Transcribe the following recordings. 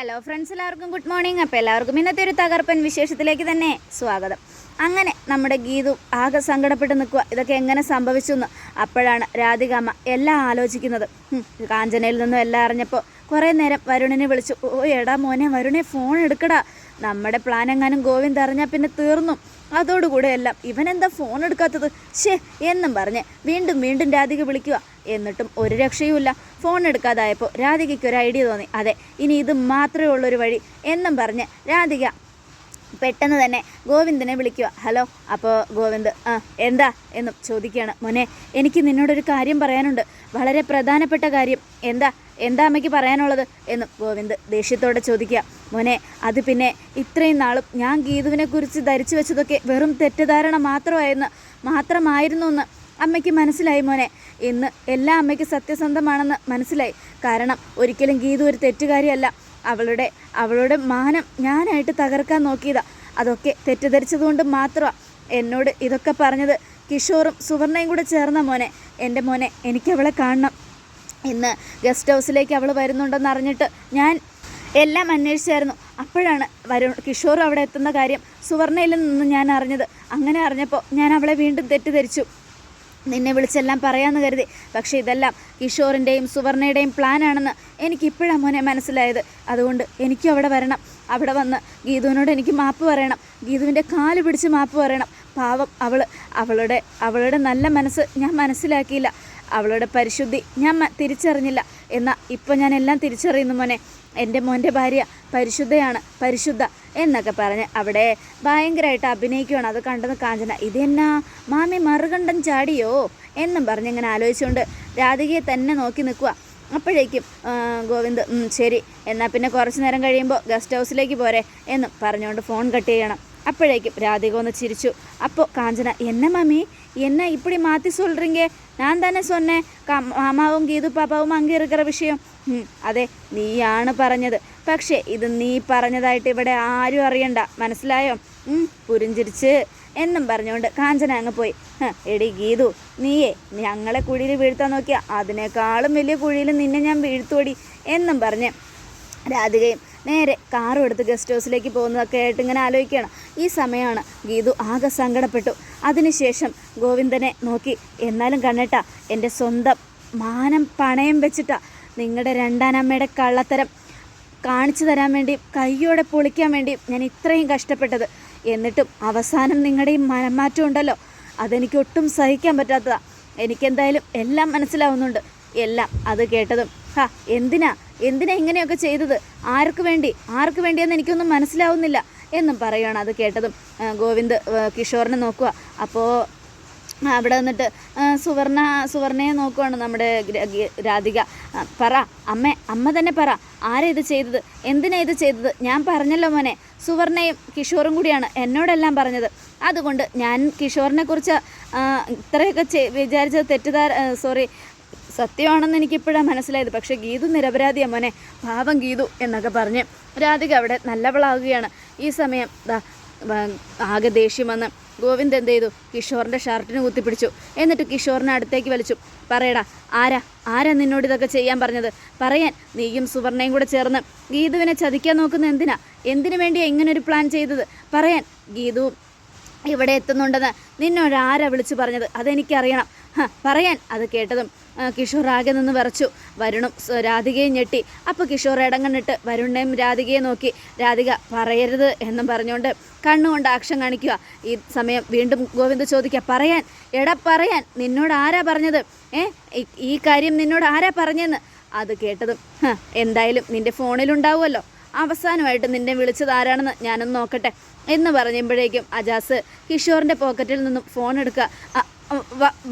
Hello friends എല്ലാവർക്കും good morning അപ്പോൾ എല്ലാവർക്കും ഇന്നത്തെ ഒരു തകർപ്പൻ വിശേഷത്തിലേക്ക് തന്നെ സ്വാഗതം. അങ്ങനെ നമ്മുടെ ഗീതു ആകെ സങ്കടപ്പെട്ട് നിൽക്കുക ഇതൊക്കെ എങ്ങനെ സംഭവിച്ചു എന്ന് അപ്പോഴാണ് രാധികാമ്മ എല്ലാം ആലോചിക്കുന്നത്. കാഞ്ചനയിൽ നിന്നും എല്ലാം അറിഞ്ഞപ്പോൾ കുറേ നേരം വരുണിനെ വിളിച്ചു. ഓ എടാ മോനെ വരുണെ ഫോൺ എടുക്കടാ. നമ്മുടെ പ്ലാൻ എങ്ങാനും ഗോവിന്ദ് അറിഞ്ഞാൽ പിന്നെ തീർന്നു. അതോടുകൂടെ എല്ലാം ഇവനെന്താ ഫോൺ എടുക്കാത്തത്? ഷേ എന്നും പറഞ്ഞ് വീണ്ടും വീണ്ടും രാധിക വിളിക്കുക എന്നിട്ടും ഒരു രക്ഷയുമില്ല. ഫോൺ എടുക്കാതായപ്പോൾ രാധികയ്ക്ക് ഒരു ഐഡിയ തോന്നി. അതെ ഇനി ഇത് മാത്രമേ ഉള്ളൊരു വഴി എന്നും പറഞ്ഞ് രാധിക പെട്ടെന്ന് തന്നെ ഗോവിന്ദനെ വിളിക്കുക. ഹലോ അപ്പോൾ ഗോവിന്ദ് ആ എന്താ? എന്നും ചോദിക്കുകയാണ്. മോനെ എനിക്ക് നിന്നോടൊരു കാര്യം പറയാനുണ്ട്. വളരെ പ്രധാനപ്പെട്ട കാര്യം. എന്താ എന്താ അമ്മയ്ക്ക് പറയാനുള്ളത്? എന്നും ഗോവിന്ദ് ദേഷ്യത്തോടെ ചോദിക്കുക. മോനെ അത് പിന്നെ ഇത്രയും നാളും ഞാൻ ഗീതുവിനെക്കുറിച്ച് ധരിച്ചു വെച്ചതൊക്കെ വെറും തെറ്റിദ്ധാരണ മാത്രമായിരുന്നു മാത്രമായിരുന്നു എന്ന് അമ്മയ്ക്ക് മനസ്സിലായി മോനെ. ഇന്ന് എല്ലാ അമ്മയ്ക്ക് സത്യസന്ധമാണെന്ന് മനസ്സിലായി. കാരണം ഒരിക്കലും ഗീതു ഒരു തെറ്റുകാരിയല്ല. അവളുടെ അവളുടെ മാനം ഞാനായിട്ട് തകർക്കാൻ നോക്കിയതാ. അതൊക്കെ തെറ്റിദ്ധരിച്ചതുകൊണ്ട് മാത്രമാണ് എന്നോട് ഇതൊക്കെ പറഞ്ഞത്. കിഷോറും സുവർണയും കൂടെ ചേർന്ന മോനെ. എന്റെ മോനെ എനിക്ക് അവളെ കാണണം. ഇന്ന് ഗസ്റ്റ് ഹൗസിലേക്ക് അവൾ വരുന്നുണ്ടെന്ന് അറിഞ്ഞിട്ട് ഞാൻ എല്ലാം അന്വേഷിച്ചായിരുന്നു. അപ്പോഴാണ് വരു കിഷോർ അവിടെ എത്തുന്ന കാര്യം സുവർണയിൽ നിന്ന് ഞാൻ അറിഞ്ഞത്. അങ്ങനെ അറിഞ്ഞപ്പോൾ ഞാൻ അവളെ വീണ്ടും തെറ്റിദ്ധരിച്ചു. നിന്നെ വിളിച്ചെല്ലാം പറയാമെന്ന് കരുതി. പക്ഷേ ഇതെല്ലാം കിഷോറിന്റെയും സുവർണയുടെയും പ്ലാനാണെന്ന് എനിക്കിപ്പോഴാണ് മോനെ മനസ്സിലായത്. അതുകൊണ്ട് എനിക്കും അവിടെ വരണം. അവിടെ വന്ന് ഗീതുവിനോട് എനിക്ക് മാപ്പ് പറയണം. ഗീതുവിന്റെ കാൽ പിടിച്ച് മാപ്പ് പറയണം. പാവം അവൾ അവളുടെ അവളുടെ നല്ല മനസ്സ് ഞാൻ മനസ്സിലാക്കിയില്ല. അവളുടെ പരിശുദ്ധി ഞാൻ തിരിച്ചറിഞ്ഞില്ല. എന്നാൽ ഇപ്പോൾ ഞാൻ എല്ലാം തിരിച്ചറിയുന്നു മോനെ. എന്റെ മോന്റെ ഭാര്യ പരിശുദ്ധയാണ് പരിശുദ്ധ എന്നൊക്കെ പറഞ്ഞ് അവിടെ ഭയങ്കരമായിട്ട് അഭിനയിക്കുകയാണ് അത് കണ്ടെന്ന് കാഞ്ചന ഇതെന്നാ? മാമി മറുകണ്ഠം ചാടിയോ? എന്നും പറഞ്ഞ് ഇങ്ങനെ ആലോചിച്ചുകൊണ്ട് രാധികയെ തന്നെ നോക്കി നിൽക്കുക അപ്പോഴേക്കും ഗോവിന്ദ് ശരി എന്നാൽ പിന്നെ കുറച്ച് നേരം കഴിയുമ്പോൾ ഗസ്റ്റ് ഹൗസിലേക്ക് പോരെ എന്നും പറഞ്ഞുകൊണ്ട് ഫോൺ കട്ട് ചെയ്യണം. അപ്പോഴേക്കും രാധിക ഒന്ന് ചിരിച്ചു. അപ്പോൾ കാഞ്ചന എന്നെ മമ്മി എന്നെ ഇപ്പിടി മാറ്റി സൊല്ലിങ്ങേ ഞാൻ തന്നെ സൊന്നെ മാമാവും ഗീതു പാപ്പാവും അംഗീകരിക്കുന്ന വിഷയം. അതെ നീയാണ് പറഞ്ഞത്. പക്ഷേ ഇത് നീ പറഞ്ഞതായിട്ട് ഇവിടെ ആരും അറിയണ്ട. മനസ്സിലായോ? പുരിഞ്ചിരിച്ച്. എന്നും പറഞ്ഞുകൊണ്ട് കാഞ്ചന അങ്ങ് പോയി. എടി ഗീതു നീയേ ഞങ്ങളെ കുഴിയിൽ വീഴ്ത്താൻ നോക്കിയ അതിനേക്കാളും വലിയ കുഴിയിൽ നിന്നെ ഞാൻ വീഴ്ത്തോടി എന്നും പറഞ്ഞ് രാധികയും നേരെ കാറും എടുത്ത് ഗസ്റ്റ് ഹൗസിലേക്ക് പോകുന്നതൊക്കെ ആയിട്ട് ഇങ്ങനെ ആലോചിക്കുകയാണ്. ഈ സമയമാണ് ഗീതു ആകെ സങ്കടപ്പെട്ടു. അതിനുശേഷം ഗോവിന്ദനെ നോക്കി എന്നാലും കണ്ണേട്ട എന്റെ സ്വന്തം മാനം പണയം വെച്ചിട്ടാ നിങ്ങളുടെ രണ്ടാനമ്മയുടെ കള്ളത്തരം കാണിച്ചു തരാൻ വേണ്ടി കൈയോടെ പൊളിക്കാൻ വേണ്ടി ഞാൻ ഇത്രയും കഷ്ടപ്പെട്ടത്. എന്നിട്ടും അവസാനം നിങ്ങളുടെ ഈ മനംമാറ്റം ഉണ്ടല്ലോ. അതെനിക്ക് ഒട്ടും സഹിക്കാൻ പറ്റാത്തതാണ് എനിക്കെന്തായാലും എല്ലാം മനസ്സിലാവുന്നുണ്ട്. എല്ലാം അത് കേട്ടതും ഹാ എന്തിനാ? എന്തിനാ ഇങ്ങനെയൊക്കെ ചെയ്തത്? ആർക്ക് വേണ്ടി? ആർക്ക് വേണ്ടിയെന്ന് എനിക്കൊന്നും മനസ്സിലാവുന്നില്ല എന്നും പറയുകയാണ് അത് കേട്ടതും. ഗോവിന്ദ് കിഷോറിനെ നോക്കുക. അപ്പോൾ അവിടെ വന്നിട്ട് സുവർണ സുവർണയെ നോക്കുവാണ് നമ്മുടെ രാധിക. പറ അമ്മ അമ്മ തന്നെ പറ ആരാ ഇത് ചെയ്തത്? എന്തിനാ ഇത് ചെയ്തത്? ഞാൻ പറഞ്ഞല്ലോ മോനെ സുവർണയും കിഷോറും കൂടിയാണ് എന്നോടെല്ലാം പറഞ്ഞത്. അതുകൊണ്ട് ഞാൻ കിഷോറിനെ കുറിച്ച് ഇത്രയൊക്കെ വിചാരിച്ചത് തെറ്റിദ്ധാര സോറി സത്യമാണെന്ന് എനിക്കിപ്പോഴാണ് മനസ്സിലായത്. പക്ഷേ ഗീതു നിരപരാധിയാ മോനെ പാവം ഗീതു എന്നൊക്കെ പറഞ്ഞ് രാധിക അവിടെ നല്ലവളാകുകയാണ്. ഈ സമയം ആകെ ദേഷ്യം വന്ന് ഗോവിന്ദ് എന്ത് ചെയ്തു? കിഷോറിന്റെ ഷർട്ടിന് കുത്തിപ്പിടിച്ചു. എന്നിട്ട് കിഷോറിനെ അടുത്തേക്ക് വലിച്ചു. പറയടാ ആരാ? ആരാ നിന്നോട് ഇതൊക്കെ ചെയ്യാൻ പറഞ്ഞത്? പറയാൻ നീയും സുവർണയും കൂടെ ചേർന്ന്. ഗീതുവിനെ ചതിക്കാൻ നോക്കുന്ന എന്തിനാ? എന്തിനു ഇങ്ങനെ ഒരു പ്ലാൻ ചെയ്തത്? പറയാൻ ഗീതു ഇവിടെ എത്തുന്നുണ്ടെന്ന് നിന്നോട് ആരാ വിളിച്ചു പറഞ്ഞത്? അതെനിക്കറിയണം. പറയാൻ അത് കേട്ടതും കിഷോർ ആകെ നിന്ന് വിറച്ചു. വരുണും രാധികയും ഞെട്ടി. അപ്പോൾ കിഷോർ ഇടങ്ങണ്ണിട്ട് വരുണിനെയും രാധികയെ നോക്കി രാധിക പറയരുത് എന്നും പറഞ്ഞുകൊണ്ട് കണ്ണുകൊണ്ട് ആക്ഷൻ കാണിക്കുക. ഈ സമയം വീണ്ടും ഗോവിന്ദ് ചോദിക്കുക പറയാൻ എടാ പറയാൻ നിന്നോട് ആരാ പറഞ്ഞത്? ഏ ഈ- കാര്യം നിന്നോട് ആരാ പറഞ്ഞെന്ന്? അത് കേട്ടതും എന്തായാലും നിന്റെ ഫോണിലുണ്ടാവുമല്ലോ. അവസാനമായിട്ട് നിന്നെ വിളിച്ചത് ആരാണെന്ന് ഞാനൊന്ന് നോക്കട്ടെ. എന്ന് പറയുമ്പോഴേക്കും അജാസ് കിഷോറിന്റെ പോക്കറ്റിൽ നിന്നും ഫോൺ എടുക്കുക. "അ, അ, വ-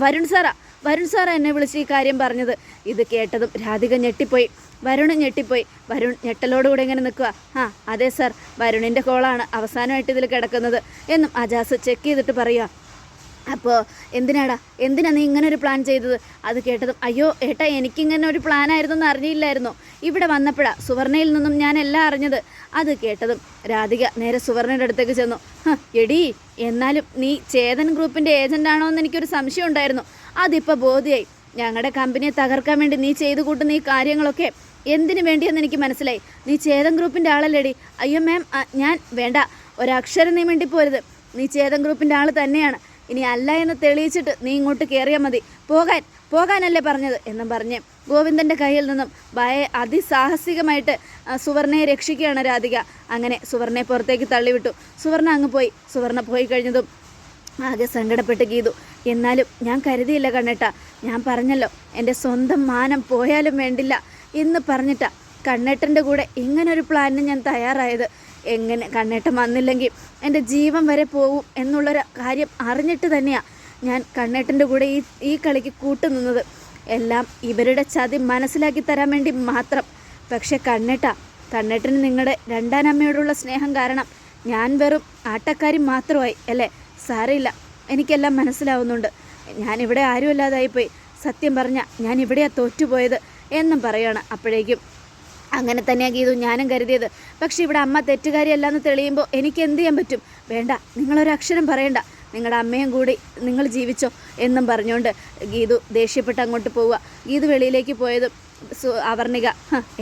വരുൺ സാറാ വരുൺ സാറാ എന്നെ വിളിച്ച് ഈ കാര്യം പറഞ്ഞത്. ഇത് കേട്ടതും രാധിക ഞെട്ടിപ്പോയി. വരുൺ ഞെട്ടിപ്പോയി. വരുൺ ഞെട്ടലോടുകൂടെ ഇങ്ങനെ നിൽക്കുക ആ അതെ സാർ. വരുണിന്റെ കോളാണ് അവസാനമായിട്ട് ഇതിൽ കിടക്കുന്നത്. എന്നും അജാസ് ചെക്ക് ചെയ്തിട്ട് പറയുക അപ്പോൾ എന്തിനാടാ? എന്തിനാ നീ ഇങ്ങനെ ഒരു പ്ലാൻ ചെയ്തത്? അത് കേട്ടതും അയ്യോ ഏട്ടാ എനിക്കിങ്ങനെ ഒരു പ്ലാൻ ആയിരുന്നെന്ന് അറിഞ്ഞില്ലായിരുന്നു. ഇവിടെ വന്നപ്പോഴാണ് സുവർണയിൽ നിന്നും ഞാൻ എല്ലാം അറിഞ്ഞത്. അത് കേട്ടതും രാധിക നേരെ സുവർണയുടെ അടുത്തേക്ക് ചെന്നു. "ഹ, എടീ എന്നാലും നീ ചേതൻ ഗ്രൂപ്പിന്റെ ഏജന്റ് ആണോ എന്ന് എനിക്കൊരു സംശയം ഉണ്ടായിരുന്നു. അതിപ്പോൾ ബോധ്യമായി ഞങ്ങളുടെ കമ്പനിയെ തകർക്കാൻ വേണ്ടി നീ ചെയ്തു കൂട്ടുന്ന ഈ കാര്യങ്ങളൊക്കെ എന്തിനു വേണ്ടിയെന്ന് എനിക്ക് മനസ്സിലായി. നീ ചേതൻ ഗ്രൂപ്പിന്റെ ആളല്ലേടി? അയ്യോ മാം ഞാൻ വേണ്ട. ഒരക്ഷരം നീ വേണ്ടി പോരുത് നീ ചേതൻ ഗ്രൂപ്പിന്റെ ആൾ തന്നെയാണ്. ഇനി അല്ല എന്ന് തെളിയിച്ചിട്ട് നീ ഇങ്ങോട്ട് കയറിയാൽ മതി. പോകാൻ പോകാനല്ലേ പറഞ്ഞത് എന്നും പറഞ്ഞ് ഗോവിന്ദന്റെ കയ്യിൽ നിന്നും ഭയ അതിസാഹസികമായിട്ട് സുവർണയെ രക്ഷിക്കുകയാണ് രാധിക. അങ്ങനെ സുവർണയെ പുറത്തേക്ക് തള്ളിവിട്ടു. സുവർണ അങ്ങ് പോയി. സുവർണ പോയി കഴിഞ്ഞതും ആകെ സങ്കടപ്പെട്ട് ഗീതു. എന്നാലും ഞാൻ കരുതിയില്ല കണ്ണേട്ട. ഞാൻ പറഞ്ഞല്ലോ എന്റെ സ്വന്തം മാനം പോയാലും വേണ്ടില്ല എന്ന് പറഞ്ഞിട്ടാ കണ്ണേട്ടന്റെ കൂടെ ഇങ്ങനൊരു പ്ലാനിന് ഞാൻ തയ്യാറായത്. എങ്ങനെ കണ്ണേട്ടം വന്നില്ലെങ്കിൽ എന്റെ ജീവൻ വരെ പോവും എന്നുള്ളൊരു കാര്യം അറിഞ്ഞിട്ട് തന്നെയാണ് ഞാൻ കണ്ണേട്ടന്റെ കൂടെ ഈ ഈ കളിക്ക് കൂട്ടുനിന്നത്. എല്ലാം ഇവരുടെ ചതി മനസ്സിലാക്കി തരാൻ വേണ്ടി മാത്രം. പക്ഷെ കണ്ണേട്ട കണ്ണേട്ടന് നിങ്ങളുടെ രണ്ടാനമ്മയോടുള്ള സ്നേഹം കാരണം ഞാൻ വെറും ആട്ടക്കാരി മാത്രമായി അല്ലേ? സാരമില്ല എനിക്കെല്ലാം മനസ്സിലാവുന്നുണ്ട്. ഞാനിവിടെ ആരുമല്ലാതായിപ്പോയി. സത്യം പറഞ്ഞാൽ ഞാൻ ഇവിടെയാണ് തോറ്റുപോയത് എന്നും പറയാണ്. അപ്പോഴേക്കും അങ്ങനെ തന്നെയാണ് ഗീതു ഞാനും കരുതിയത്. പക്ഷേ ഇവിടെ അമ്മ തെറ്റുകാരിയല്ലെന്ന് തെളിയുമ്പോൾ എനിക്ക് എന്ത് ചെയ്യാൻ പറ്റും? വേണ്ട നിങ്ങളൊരു അക്ഷരം പറയണ്ട. നിങ്ങളുടെ അമ്മയും കൂടി നിങ്ങൾ ജീവിച്ചോ എന്നും പറഞ്ഞുകൊണ്ട് ഗീതു ദേഷ്യപ്പെട്ട് അങ്ങോട്ട് പോവുക. ഗീതു വെളിയിലേക്ക് പോയതും അവർണിക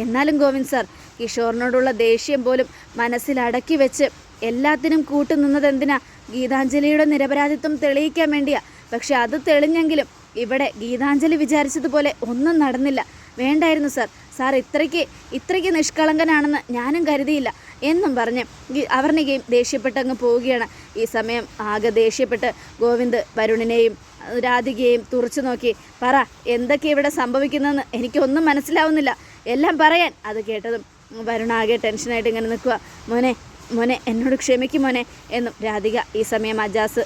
എന്നാലും ഗോവിന്ദ് സാർ കിഷോറിനോടുള്ള ദേഷ്യം പോലും മനസ്സിലടക്കി വെച്ച് എല്ലാത്തിനും കൂട്ടുനിന്നത് എന്തിനാ? ഗീതാഞ്ജലിയുടെ നിരപരാധിത്വം തെളിയിക്കാൻ വേണ്ടിയാ. പക്ഷെ അത് തെളിഞ്ഞെങ്കിലും ഇവിടെ ഗീതാഞ്ജലി വിചാരിച്ചതുപോലെ ഒന്നും നടന്നില്ല. വേണ്ടായിരുന്നു സാർ സാർ ഇത്രയ്ക്ക് ഇത്രയ്ക്ക് നിഷ്കളങ്കനാണെന്ന് ഞാനും കരുതിയില്ല എന്നും പറഞ്ഞ് അവർണികയും ദേഷ്യപ്പെട്ടങ്ങ് പോവുകയാണ്. ഈ സമയം ആകെ ദേഷ്യപ്പെട്ട് ഗോവിന്ദ് വരുണിനെയും രാധികയെയും തുറച്ചു നോക്കി. പറ എന്തൊക്കെ ഇവിടെ സംഭവിക്കുന്നതെന്ന് എനിക്കൊന്നും മനസ്സിലാവുന്നില്ല. എല്ലാം പറയാൻ അത് കേട്ടതും വരുണ ആകെ ടെൻഷനായിട്ട് ഇങ്ങനെ നിൽക്കുക. മോനെ മോനെ എന്നോട് ക്ഷമിക്കും മോനെ എന്നും രാധിക ഈ സമയം അജാസ്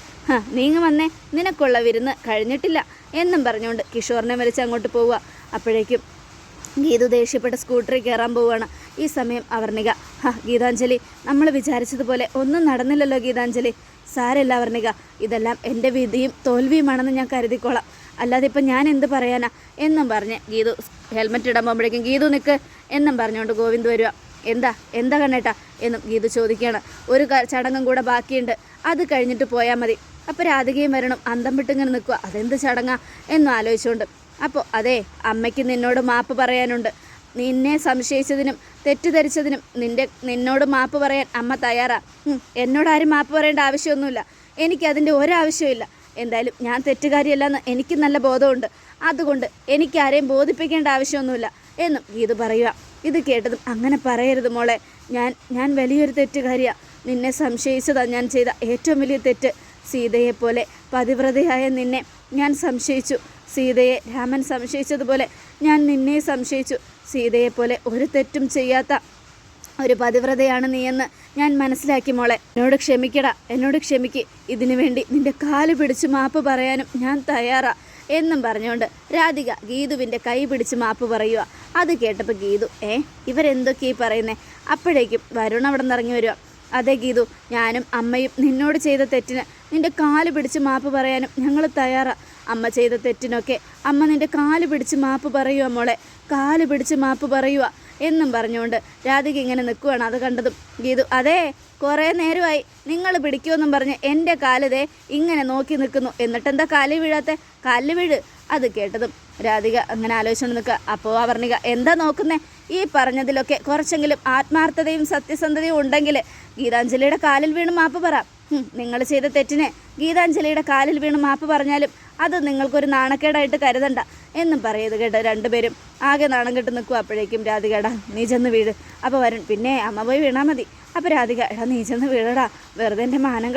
നീങ്ങ് വന്നേ നിനക്കുള്ള വിരുന്ന് കഴിഞ്ഞിട്ടില്ല എന്നും പറഞ്ഞുകൊണ്ട് കിഷോറിനെ വലിച്ച് അങ്ങോട്ട് പോവുക. അപ്പോഴേക്കും ഗീതു ദേഷ്യപ്പെട്ട് സ്കൂട്ടറിൽ കയറാൻ പോവുകയാണ്. ഈ സമയം അവർണിക. ഹ ഗീതാഞ്ജലി നമ്മൾ വിചാരിച്ചതുപോലെ ഒന്നും നടന്നില്ലല്ലോ ഗീതാഞ്ജലി. സാരല്ല അവർണിക ഇതെല്ലാം എന്റെ വിധിയും തോൽവിയുമാണെന്ന് ഞാൻ കരുതിക്കോളാം. അല്ലാതെ ഇപ്പം ഞാൻ എന്ത് പറയാനാ? എന്നും പറഞ്ഞ് ഗീതു ഹെൽമെറ്റ് ഇടാൻ പോകുമ്പോഴേക്കും ഗീതു നിൽക്ക് എന്നും പറഞ്ഞുകൊണ്ട് ഗോവിന്ദ് വരിക എന്താ? എന്താ കണ്ണേട്ടാ? എന്നും ഗീതു ചോദിക്കുകയാണ്. ഒരു ചടങ്ങും കൂടെ ബാക്കിയുണ്ട്. അത് കഴിഞ്ഞിട്ട് പോയാൽ മതി. അപ്പോൾ രാധികയും വരണം അന്തം വിട്ടിങ്ങനെ നിൽക്കുക അതെന്ത് ചടങ്ങാ? എന്നും ആലോചിച്ചുകൊണ്ട് അപ്പോൾ അതെ അമ്മയ്ക്ക് നിന്നോട് മാപ്പ് പറയാനുണ്ട്. നിന്നെ സംശയിച്ചതിനും തെറ്റിദ്ധരിച്ചതിനും നിന്റെ നിന്നോട് മാപ്പ് പറയാൻ അമ്മ തയ്യാറാ. എന്നോട് ആരും മാപ്പ് പറയേണ്ട ആവശ്യമൊന്നുമില്ല. എനിക്കതിന്റെ ഒരാവശ്യമില്ല. എന്തായാലും ഞാൻ തെറ്റുകാരിയല്ലെന്ന് എനിക്ക് നല്ല ബോധമുണ്ട്. അതുകൊണ്ട് എനിക്ക് ആരെയും ബോധിപ്പിക്കേണ്ട ആവശ്യമൊന്നുമില്ല എന്നും ഗീതു പറയുക. ഇത് കേട്ടതും അങ്ങനെ പറയരുത് മോളെ. ഞാൻ ഞാൻ വലിയൊരു തെറ്റുകാരിയാ. നിന്നെ സംശയിച്ചതാ ഞാൻ ചെയ്ത ഏറ്റവും വലിയ തെറ്റ്. സീതയെപ്പോലെ പതിവ്രതയായ നിന്നെ ഞാൻ സംശയിച്ചു. സീതയെ രാമൻ സംശയിച്ചതുപോലെ ഞാൻ നിന്നെ സംശയിച്ചു. സീതയെപ്പോലെ ഒരു തെറ്റും ചെയ്യാത്ത ഒരു പതിവ്രതയാണ് നീയെന്ന് ഞാൻ മനസ്സിലാക്കി മോളെ. എന്നോട് ക്ഷമിക്കടാ എന്നോട് ക്ഷമിക്ക്. ഇതിനു വേണ്ടി നിന്റെ കാൽ പിടിച്ച് മാപ്പ് പറയാനും ഞാൻ തയ്യാറാ എന്നും പറഞ്ഞുകൊണ്ട് രാധിക ഗീതുവിന്റെ കൈ പിടിച്ച് മാപ്പ് പറയുക അത് കേട്ടപ്പോൾ ഗീതു ഏ ഇവരെന്തൊക്കെയാ ഈ പറയുന്നേ? അപ്പോഴേക്കും വരുൺ അവിടെ നിന്ന് ഇറങ്ങി വരിക അതെ ഗീതു ഞാനും അമ്മയും നിന്നോട് ചെയ്ത തെറ്റിന് നിന്റെ കാൽ പിടിച്ച് മാപ്പ് പറയാനും ഞങ്ങൾ തയ്യാറാ. അമ്മ ചെയ്ത തെറ്റിനൊക്കെ അമ്മ നിന്റെ കാൽ പിടിച്ച് മാപ്പ് പറയുക മോളെ കാൽ പിടിച്ച് മാപ്പ് പറയുക എന്നും പറഞ്ഞുകൊണ്ട് രാധിക ഇങ്ങനെ നിൽക്കുകയാണ് അത് കണ്ടതും. ഗീതു അതെ കുറേ നേരമായി നിങ്ങൾ പിടിക്കുമെന്നും പറഞ്ഞ് എന്റെ കാലിതേ ഇങ്ങനെ നോക്കി നിൽക്കുന്നു. എന്നിട്ടെന്താ കാൽ വീഴാത്തെ? കാൽ വീഴ്. അത് കേട്ടതും രാധിക അങ്ങനെ ആലോചിച്ചുകൊണ്ട് നിൽക്കുക. അപ്പോൾ അവർണിക എന്താ നോക്കുന്നേ? ഈ പറഞ്ഞതിലൊക്കെ കുറച്ചെങ്കിലും ആത്മാർത്ഥതയും സത്യസന്ധതയും ഉണ്ടെങ്കിൽ ഗീതാഞ്ജലിയുടെ കാലിൽ വീണ് മാപ്പ് പറ. നിങ്ങൾ ചെയ്ത തെറ്റിനെ ഗീതാഞ്ജലിയുടെ കാലിൽ വീണ് മാപ്പ് പറഞ്ഞാലും അത് നിങ്ങൾക്കൊരു നാണക്കേടായിട്ട് കരുതണ്ട എന്നും പറയത് കേട്ടോ രണ്ടുപേരും ആകെ നാണം കെട്ട് നിൽക്കും. അപ്പോഴേക്കും രാധികേടാ നീ ചെന്ന് വീട് അപ്പോൾ വരും പിന്നെ അമ്മ പോയി വീണാൽ മതി. അപ്പോൾ രാധിക എടാ നീ ചെന്ന് വീഴടാ. വെറുതെ എന്റെ മാനം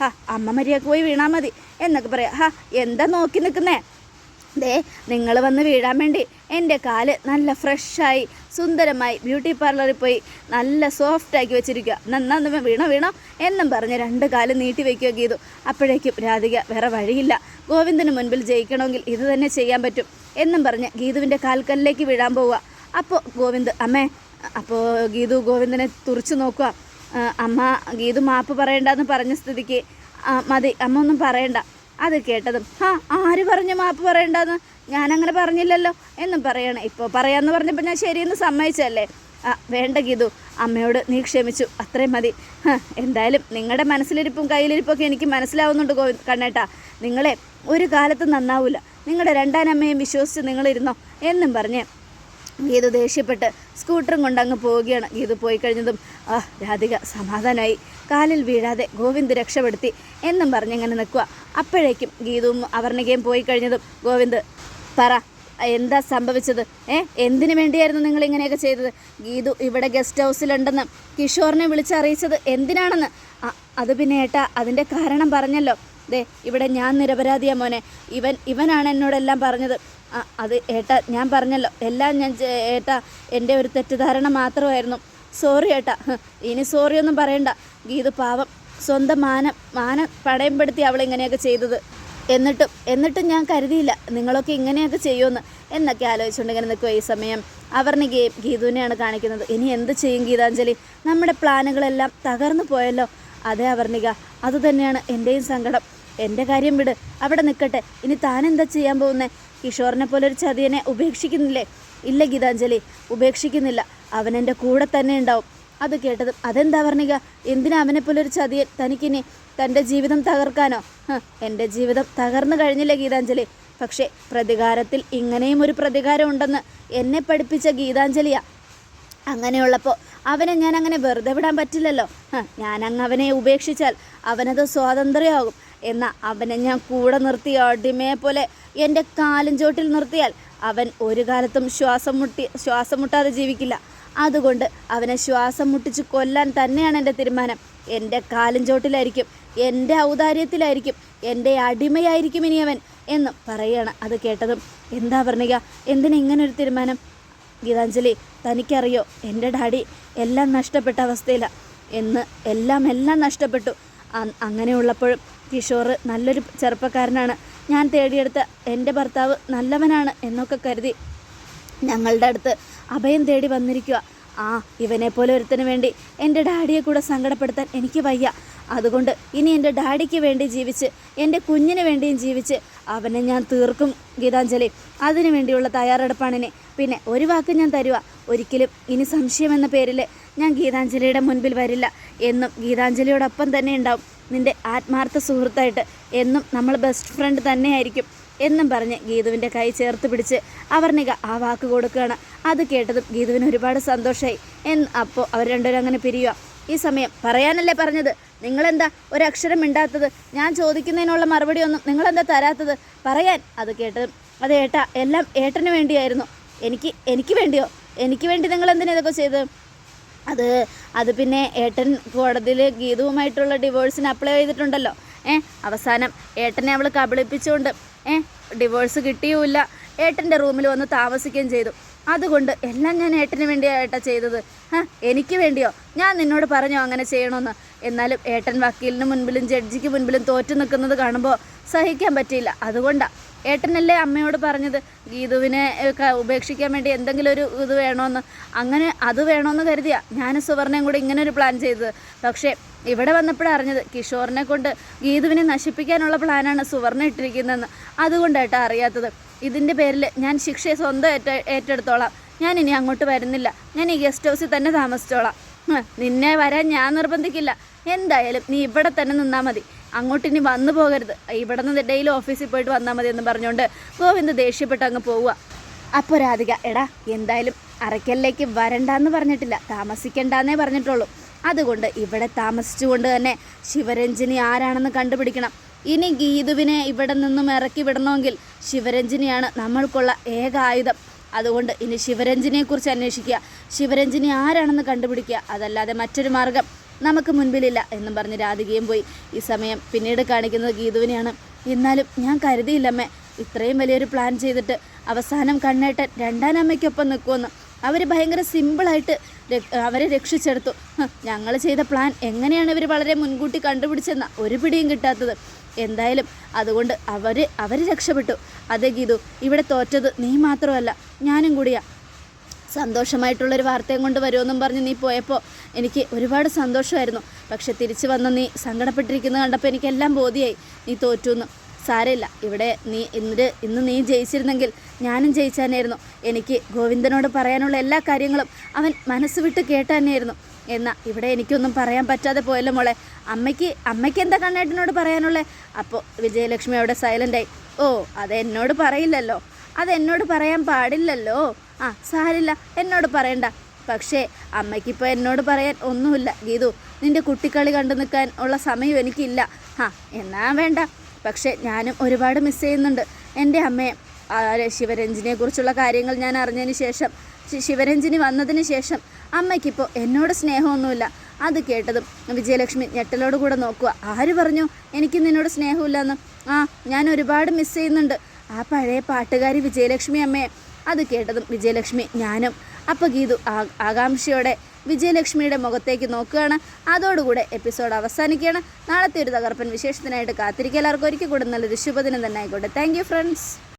ഹാ അമ്മ മര്യാദയ്ക്ക് പോയി വീണാൽ മതി. എന്നൊക്കെ പറയാം ഹാ എന്താ നോക്കി നിൽക്കുന്നേ? ദേ നിങ്ങൾ വന്ന് വീഴാൻ വേണ്ടി എന്റെ കാൽ നല്ല ഫ്രഷായി സുന്ദരമായി ബ്യൂട്ടി പാർലറിൽ പോയി നല്ല സോഫ്റ്റ് ആക്കി വെച്ചിരിക്കുക നന്നാന്ന് വീണോ വീണോ എന്നും പറഞ്ഞ് രണ്ട് കാൽ നീട്ടി വയ്ക്കുക ചെയ്തു. അപ്പോഴേക്കും രാധിക വേറെ വഴിയില്ല. ഗോവിന്ദന് മുൻപിൽ ജയിക്കണമെങ്കിൽ ഇത് തന്നെ ചെയ്യാൻ പറ്റും എന്നും പറഞ്ഞ് ഗീതുവിന്റെ കാൽക്കല്ലിലേക്ക് വീഴാൻ പോവുക. അപ്പോൾ ഗോവിന്ദ് അമ്മേ അപ്പോൾ ഗീതു ഗോവിന്ദനെ തുറച്ചു നോക്കുക. അമ്മ ഗീതു മാപ്പ് പറയണ്ടെന്ന് പറഞ്ഞ സ്ഥിതിക്ക് മതി അമ്മ ഒന്നും പറയണ്ട. അത് കേട്ടതും ആ ആര് പറഞ്ഞു മാപ്പ് പറയണ്ടെന്ന്? ഞാനങ്ങനെ പറഞ്ഞില്ലല്ലോ എന്നും പറയണം. ഇപ്പോൾ പറയാമെന്ന് പറഞ്ഞപ്പോൾ ഞാൻ ശരിയെന്ന് സമ്മതിച്ചല്ലേ ആ വേണ്ട ഗീതു. അമ്മയോട് നീ ക്ഷമിച്ചു. അത്രയും മതി. എന്തായാലും നിങ്ങളുടെ മനസ്സിലിരിപ്പും കയ്യിലിരിപ്പൊക്കെ എനിക്ക് മനസ്സിലാവുന്നുണ്ട് ഗോ കണ്ണേട്ടാ. നിങ്ങളെ ഒരു കാലത്ത് നന്നാവില്ല നിങ്ങളുടെ രണ്ടാനമ്മയും വിശ്വസിച്ച് നിങ്ങളിരുന്നോ? എന്നും പറഞ്ഞ് ഗീതു ദേഷ്യപ്പെട്ട് സ്കൂട്ടറും കൊണ്ട് അങ്ങ് പോവുകയാണ്. ഗീതു പോയി കഴിഞ്ഞതും ആ രാധിക സമാധാനമായി കാലിൽ വീഴാതെ ഗോവിന്ദ് രക്ഷപ്പെടുത്തി. എന്നും പറഞ്ഞങ്ങനെ നിൽക്കുക. അപ്പോഴേക്കും ഗീതുവും അവർണികയും പോയി കഴിഞ്ഞതും ഗോവിന്ദ് പറ എന്താ സംഭവിച്ചത്? ഏ എന്തിനു വേണ്ടിയായിരുന്നു നിങ്ങൾ ഇങ്ങനെയൊക്കെ ചെയ്തത്? ഗീതു ഇവിടെ ഗസ്റ്റ് ഹൗസിലുണ്ടെന്ന് കിഷോറിനെ വിളിച്ചറിയിച്ചത് എന്തിനാണെന്ന്? അത് പിന്നെ ഏട്ടാ അതിന്റെ കാരണം പറഞ്ഞല്ലോ. ദേ ഇവിടെ ഞാൻ നിരപരാധിയാ മോനെ. ഇവൻ ഇവനാണ് എന്നോടെല്ലാം പറഞ്ഞത്. അത് ഏട്ടാ ഞാൻ പറഞ്ഞല്ലോ. എല്ലാം ഞാൻ ഏട്ടാ എന്റെ ഒരു തെറ്റിദ്ധാരണ മാത്രമായിരുന്നു. സോറി ഏട്ടാ. ഇനി സോറി ഒന്നും പറയണ്ട. ഗീതു പാവം. സ്വന്തം മാനം മാനം പടയപ്പെടുത്തി അവൾ ഇങ്ങനെയൊക്കെ ചെയ്തത്. എന്നിട്ടും എന്നിട്ടും ഞാൻ കരുതിയില്ല നിങ്ങളൊക്കെ ഇങ്ങനെയൊക്കെ ചെയ്യുമെന്ന്. എന്നൊക്കെ ആലോചിച്ചുകൊണ്ട് ഇങ്ങനെ നിൽക്കുക ഈ സമയം. അവർണികയും ഗീതുവിനെയാണ് കാണിക്കുന്നത്. ഇനി എന്ത് ചെയ്യും ഗീതാഞ്ജലി? നമ്മുടെ പ്ലാനുകളെല്ലാം തകർന്നു പോയല്ലോ. അതെ അവർണിക. അതുതന്നെയാണ് എന്റെയും സങ്കടം. എന്റെ കാര്യം വിട്. അവിടെ നിൽക്കട്ടെ. ഇനി താൻ എന്താ ചെയ്യാൻ പോകുന്നേ? കിഷോറിനെ പോലെ ഒരു ചതിയനെ ഉപേക്ഷിക്കുന്നില്ലേ? ഇല്ല ഗീതാഞ്ജലി. ഉപേക്ഷിക്കുന്നില്ല. അവൻ എന്റെ കൂടെ തന്നെ ഉണ്ടാവും. അത് കേട്ടത് അതെന്താ പറഞ്ഞുക എന്തിനാ അവനെ പോലെ ഒരു ചതിയൻ തനിക്കിനി തന്റെ ജീവിതം തകർക്കാനോ? എന്റെ ജീവിതം തകർന്നു കഴിഞ്ഞില്ലേ ഗീതാഞ്ജലി? പക്ഷേ പ്രതികാരത്തിൽ ഇങ്ങനെയും ഒരു പ്രതികാരം ഉണ്ടെന്ന് എന്നെ പഠിപ്പിച്ച ഗീതാഞ്ജലിയാ. അങ്ങനെയുള്ളപ്പോൾ അവനെ ഞാൻ അങ്ങനെ വെറുതെ വിടാൻ പറ്റില്ലല്ലോ. ഞാനങ്ങ് അവനെ ഉപേക്ഷിച്ചാൽ അവനത് സ്വാതന്ത്ര്യമാകും എന്നാൽ അവനെ ഞാൻ കൂടെ നിർത്തി അടിമയെ പോലെ എന്റെ കാലും ചോട്ടിൽ നിർത്തിയാൽ അവൻ ഒരു കാലത്തും ശ്വാസം മുട്ടി ശ്വാസം മുട്ടാതെ ജീവിക്കില്ല. അതുകൊണ്ട് അവനെ ശ്വാസം മുട്ടിച്ച് കൊല്ലാൻ തന്നെയാണ് എന്റെ തീരുമാനം. എന്റെ കാലും ചോട്ടിലായിരിക്കും എന്റെ ഔദാര്യത്തിലായിരിക്കും എന്റെ അടിമയായിരിക്കും ഇനി അവൻ എന്ന് പറയാണ് അത് കേട്ടതും. എന്താ പറഞ്ഞിക എന്തിനാ ഒരു തീരുമാനം? ഗീതാഞ്ജലി തനിക്കറിയോ എന്റെ ഡാഡി എല്ലാം നഷ്ടപ്പെട്ട അവസ്ഥയിലാണ് എന്ന് എല്ലാം എല്ലാം നഷ്ടപ്പെട്ടു. അങ്ങനെ അങ്ങനെയുള്ളപ്പോഴും കിഷോർ നല്ലൊരു ചെറുപ്പക്കാരനാണ്. ഞാൻ തേടിയെടുത്ത എന്റെ ഭർത്താവ് നല്ലവനാണ് എന്നൊക്കെ കരുതി ഞങ്ങളുടെ അടുത്ത് അഭയം തേടി വന്നിരിക്കുക. ആ ഇവനെ പോലെ ഒരുത്തിന് വേണ്ടി എന്റെ ഡാഡിയെ കൂടെ സങ്കടപ്പെടുത്താൻ എനിക്ക് വയ്യ. അതുകൊണ്ട് ഇനി എന്റെ ഡാഡിക്ക് വേണ്ടി ജീവിച്ച് എന്റെ കുഞ്ഞിന് വേണ്ടിയും ജീവിച്ച് അവനെ ഞാൻ തീർക്കും ഗീതാഞ്ജലി. അതിനു വേണ്ടിയുള്ള തയ്യാറെടുപ്പാണിനി പിന്നെ ഒരു വാക്ക് ഞാൻ തരുക ഒരിക്കലും ഇനി സംശയം എന്ന പേരിൽ ഞാൻ ഗീതാഞ്ജലിയുടെ മുൻപിൽ വരില്ല. എന്നും ഗീതാഞ്ജലിയോടൊപ്പം തന്നെ ഉണ്ടാവും. നിന്റെ ആത്മാർത്ഥ സുഹൃത്തായിട്ട് എന്നും നമ്മൾ ബെസ്റ്റ് ഫ്രണ്ട് തന്നെയായിരിക്കും എന്നും പറഞ്ഞ് ഗീതുവിന്റെ കൈ ചേർത്ത് പിടിച്ച് അവർണിക ആ വാക്ക് കൊടുക്കുകയാണ്. അത് കേട്ടതും ഗീതുവിന് ഒരുപാട് സന്തോഷമായി എന്ന് അപ്പോൾ അവർ രണ്ടുപേരും അങ്ങനെ പിരിയുക ഈ സമയം പറയാനല്ലേ പറഞ്ഞത്? നിങ്ങളെന്താ ഒരക്ഷരം മിണ്ടാത്തത്? ഞാൻ ചോദിക്കുന്നതിനുള്ള മറുപടി ഒന്നും നിങ്ങളെന്താ തരാത്തത്? പറയാൻ. അത് കേട്ടതും അത് ഏട്ടാ എല്ലാം ഏട്ടന് വേണ്ടിയായിരുന്നു. എനിക്ക് എനിക്ക് വേണ്ടിയോ? എനിക്ക് വേണ്ടി നിങ്ങൾ എന്തിനാ ഇതൊക്കെ ചെയ്തത്? അത് അത് പിന്നെ ഏട്ടൻ കോടതിയിൽ ഗീതവുമായിട്ടുള്ള ഡിവോഴ്സിന് അപ്ലൈ ചെയ്തിട്ടുണ്ടല്ലോ. ഏ അവസാനം ഏട്ടനെ അവൾ കബളിപ്പിച്ചുകൊണ്ട് ഏ ഡിവോഴ്സ് കിട്ടിയുമില്ല. ഏട്ടന്റെ റൂമിൽ വന്ന് താമസിക്കുകയും ചെയ്തു. അതുകൊണ്ട് എല്ലാം ഞാൻ ഏട്ടന് വേണ്ടിയാണ് ഏട്ടാ ചെയ്തത് എനിക്ക് വേണ്ടിയോ? ഞാൻ നിന്നോട് പറഞ്ഞോ അങ്ങനെ ചെയ്യണമെന്ന് എന്നാലും ഏട്ടൻ വക്കീലിന് മുൻപിലും ജഡ്ജിക്ക് മുൻപിലും തോറ്റു നിൽക്കുന്നത് കാണുമ്പോൾ സഹിക്കാൻ പറ്റിയില്ല. അതുകൊണ്ടാണ് ഏട്ടനല്ലേ അമ്മയോട് പറഞ്ഞത് ഗീതുവിനെ ഉപേക്ഷിക്കാൻ വേണ്ടി എന്തെങ്കിലും ഒരു ഇത് വേണമെന്ന് അങ്ങനെ അത് വേണമെന്ന് കരുതിയാ ഞാൻ സുവർണയും കൂടി ഇങ്ങനെ ഒരു പ്ലാൻ ചെയ്തത്. പക്ഷേ ഇവിടെ വന്നപ്പോഴാണ് അറിഞ്ഞത് കിഷോറിനെ കൊണ്ട് ഗീതുവിനെ നശിപ്പിക്കാനുള്ള പ്ലാനാണ് സുവർണ ഇട്ടിരിക്കുന്നതെന്ന്. അതുകൊണ്ടായിട്ടാ അറിയാത്തത്. ഇതിന്റെ പേരിൽ ഞാൻ ശിക്ഷയെ സ്വന്തം ഏറ്റ ഏറ്റെടുത്തോളാം. ഞാൻ ഇനി അങ്ങോട്ട് വരുന്നില്ല. ഞാൻ ഈ ഗസ്റ്റ് ഹൗസിൽ തന്നെ താമസിച്ചോളാം. നിന്നെ വരാൻ ഞാൻ നിർബന്ധിക്കില്ല. എന്തായാലും നീ ഇവിടെ തന്നെ നിന്നാൽ മതി. അങ്ങോട്ട് ഇനി വന്നു പോകരുത്. ഇവിടെ നിന്ന് ഡെയിലി ഓഫീസിൽ പോയിട്ട് വന്നാൽ മതി എന്ന് പറഞ്ഞുകൊണ്ട് ഗോവിന്ദ് ദേഷ്യപ്പെട്ട് അങ്ങ് പോവുക. അപ്പോൾ രാധിക എടാ എന്തായാലും അറയ്ക്കലിലേക്ക് വരണ്ടെന്ന് പറഞ്ഞിട്ടില്ല. താമസിക്കണ്ടെന്നേ പറഞ്ഞിട്ടുള്ളൂ. അതുകൊണ്ട് ഇവിടെ താമസിച്ചുകൊണ്ട് തന്നെ ശിവരഞ്ജിനി ആരാണെന്ന് കണ്ടുപിടിക്കണം. ഇനി ഗീതുവിനെ ഇവിടെ നിന്നും ഇറക്കി വിടണമെങ്കിൽ ശിവരഞ്ജിനിയാണ് നമ്മൾക്കുള്ള ഏക ആയുധം. അതുകൊണ്ട് ഇനി ശിവരഞ്ജിനിയെക്കുറിച്ച് അന്വേഷിക്കുക. ശിവരഞ്ജിനി ആരാണെന്ന് കണ്ടുപിടിക്കുക. അതല്ലാതെ മറ്റൊരു മാർഗം. നമുക്ക് മുൻപിലില്ല എന്നും പറഞ്ഞ് രാധികയും പോയി. ഈ സമയം പിന്നീട് കാണിക്കുന്നത് ഗീതുവിനെയാണ്. എന്നാലും ഞാൻ കരുതിയില്ലമ്മേ ഇത്രയും വലിയൊരു പ്ലാൻ ചെയ്തിട്ട് അവസാനം കണ്ണേട്ടൻ രണ്ടാനമ്മയ്ക്കൊപ്പം നിൽക്കുമെന്ന് അവർ ഭയങ്കര സിമ്പിളായിട്ട് അവരെ രക്ഷിച്ചെടുത്തു. ഞങ്ങൾ ചെയ്ത പ്ലാൻ എങ്ങനെയാണ് ഇവർ വളരെ മുൻകൂട്ടി കണ്ടുപിടിച്ചെന്ന ഒരു പിടിയും കിട്ടാത്തത്. എന്തായാലും അതുകൊണ്ട് അവർ അവർ രക്ഷപ്പെട്ടു. അതെ ഗീതു ഇവിടെ തോറ്റത് നീ മാത്രമല്ല. ഞാനും കൂടിയാ. സന്തോഷമായിട്ടുള്ളൊരു വാർത്തയും കൊണ്ട് വരുമെന്നും പറഞ്ഞ് നീ പോയപ്പോൾ എനിക്ക് ഒരുപാട് സന്തോഷമായിരുന്നു. പക്ഷെ തിരിച്ചു വന്ന് നീ സങ്കടപ്പെട്ടിരിക്കുന്നത് കണ്ടപ്പോൾ എനിക്കെല്ലാം ബോധ്യമായി നീ തോറ്റു എന്ന് സാരമില്ല. ഇവിടെ നീ ഇന്ന് ഇന്ന് നീ ജയിച്ചിരുന്നെങ്കിൽ ഞാനും ജയിച്ചാനായിരുന്നു എനിക്ക് ഗോവിന്ദനോട് പറയാനുള്ള എല്ലാ കാര്യങ്ങളും അവൻ മനസ്സ് വിട്ട് കേട്ടാനായിരുന്നു എന്നാൽ ഇവിടെ എനിക്കൊന്നും പറയാൻ പറ്റാതെ പോയല്ലോ മോളെ. അമ്മയ്ക്ക് അമ്മയ്ക്ക് എന്താ കണ്ണേട്ടനോട് പറയാനുള്ളത് അപ്പോൾ വിജയലക്ഷ്മി അവിടെ സൈലന്റായി ഓ അത് എന്നോട് പറയില്ലല്ലോ. അത് എന്നോട് പറയാൻ പാടില്ലല്ലോ. ആ സാരില്ല എന്നോട് പറയണ്ട. പക്ഷേ അമ്മയ്ക്കിപ്പോൾ എന്നോട് പറയാൻ ഒന്നുമില്ല. ഗീതു നിന്റെ കുട്ടിക്കളി കണ്ടു നിൽക്കാൻ ഉള്ള സമയം എനിക്കില്ല. ആ എന്നാ വേണ്ട. പക്ഷേ ഞാനും ഒരുപാട് മിസ് ചെയ്യുന്നുണ്ട്. എന്റെ അമ്മയെ ആ, ശിവരഞ്ജിനിയെ കുറിച്ചുള്ള കാര്യങ്ങൾ ഞാൻ അറിഞ്ഞതിന് ശേഷം ശിവരഞ്ജിനി വന്നതിന് ശേഷം അമ്മയ്ക്കിപ്പോൾ എന്നോട് സ്നേഹമൊന്നുമില്ല. അത് കേട്ടതും വിജയലക്ഷ്മി ഞെട്ടലോട് കൂടെ നോക്കുക. ആര് പറഞ്ഞു എനിക്ക് നിന്നോട് സ്നേഹമില്ലെന്ന്? ആ ഞാൻ ഒരുപാട് മിസ് ചെയ്യുന്നുണ്ട്. ആ പഴയ പാട്ടുകാരി വിജയലക്ഷ്മി അമ്മയെ. അത് കേട്ടതും വിജയലക്ഷ്മി ഞാനും. അപ്പോൾ ഗീതു ആകാംക്ഷയോടെ വിജയലക്ഷ്മിയുടെ മുഖത്തേക്ക് നോക്കുകയാണ്. അതോടുകൂടെ എപ്പിസോഡ് അവസാനിക്കുകയാണ്. നാളത്തെ ഒരു തകർപ്പൻ വിശേഷത്തിനായിട്ട് കാത്തിരിക്കുക. എല്ലാവർക്കും ഒരിക്കൽ കൂടെ നല്ലൊരു ശുഭദിനം തന്നെ ആയിക്കോട്ടെ. Thank friends